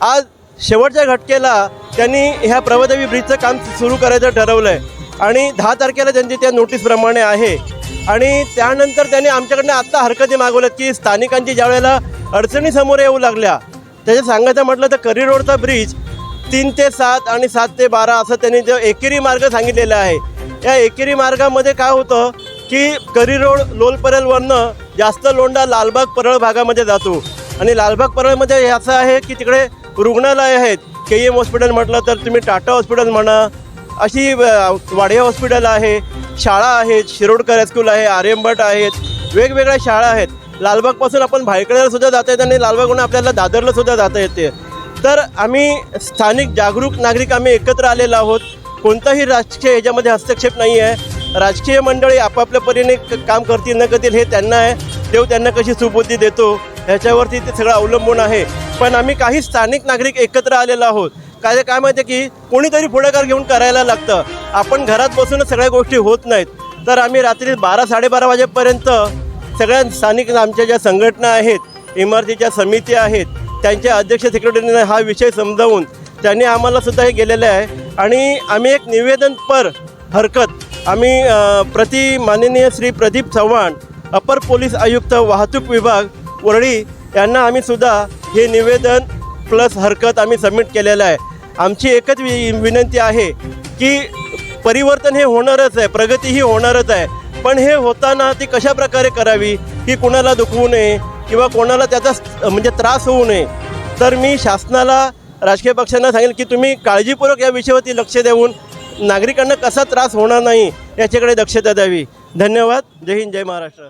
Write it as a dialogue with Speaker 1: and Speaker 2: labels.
Speaker 1: आज शेवटच्या घटकेला त्यांनी ह्या प्रवदेवी ब्रिजचं काम सुरू करायचं ठरवलं आहे आणि दहा तारखेला त्यांची त्या नोटीसप्रमाणे आहे. आणि त्यानंतर त्यांनी आमच्याकडनं आत्ता हरकती मागवल्यात की स्थानिकांची ज्या वेळेला अडचणी समोर येऊ लागल्या त्याच्या सांगायचं म्हटलं तर करी रोडचा ब्रिज तीन ते सात आणि सात ते बारा असं त्यांनी जो एकेरी मार्ग सांगितलेला आहे. या एकेरी मार्गामध्ये काय होतं की करी रोड लोलपरेलवरनं जास्त लोंडा लालबाग परळ भागामध्ये जातो. आणि लालबाग परळमध्ये हे असं आहे की तिकडे रुग्णालय आहेत के एम हॉस्पिटल म्हटलं तर तुम्ही टाटा हॉस्पिटल म्हणा अशी वाडिया हॉस्पिटल आहे शाळा आहेत शिरोडकर हायस्कूल आहे आर्यमभट आहेत वेगवेगळ्या शाळा आहेत. लालबागपासून आपण भायखळ्याला सुद्धा जाता येतं आणि लालबागहून आपल्याला दादरला सुद्धा जाता येते. तर आम्ही स्थानिक जागरूक नागरिक आम्ही एकत्र आलेलो आहोत. कोणताही राजकीय ह्याच्यामध्ये हस्तक्षेप नाही आहे राजकीय मंडळी आपापल्या परीने काम करतील न करतील हे त्यांना आहे. देव त्यांना कशी सुबुद्धी देतो. ह्याच्यावरती ते सगळं अवलंबून आहे. पण आम्ही काही स्थानिक नागरिक एकत्र आलेलो आहोत. काय काय माहिती आहे की कोणीतरी पुढाकार घेऊन करायला लागतं. आपण घरात बसूनच सगळ्या गोष्टी होत नाहीत. तर आम्ही रात्री बारा साडेबारा वाजेपर्यंत सगळ्या स्थानिक आमच्या ज्या संघटना आहेत इमारतीच्या समिती आहेत त्यांच्या अध्यक्ष सेक्रेटरीने हा विषय समजावून त्यांनी आम्हाला सुद्धा हे गेलेलं आहे. आणि आम्ही एक निवेदनपर हरकत आम्ही प्रति माननीय श्री प्रदीप चव्हाण अपर पोलीस आयुक्त वाहतूक विभाग वरळी यांना आम्ही सुद्धा हे निवेदन प्लस हरकत आम्ही सबमिट केलेलं आहे. आमची एकच वि विनंती आहे की परिवर्तन हे होणारच आहे प्रगती ही होणारच आहे. पण हे होताना ती कशा प्रकारे करावी ही कुणाला दुखवू नये किंवा कोणाला त्याचा म्हणजे त्रास होऊ नये तर मी शासनाला राजकीय पक्षांना सांगेल की तुम्ही काळजीपूर्वक या विषयावरती लक्ष देऊन नागरिकांना कसा त्रास होणार नाही याच्याकडे दक्षता द्यावी. धन्यवाद. जय हिंद जय महाराष्ट्र.